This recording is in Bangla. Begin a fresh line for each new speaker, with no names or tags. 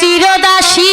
চিরদাসী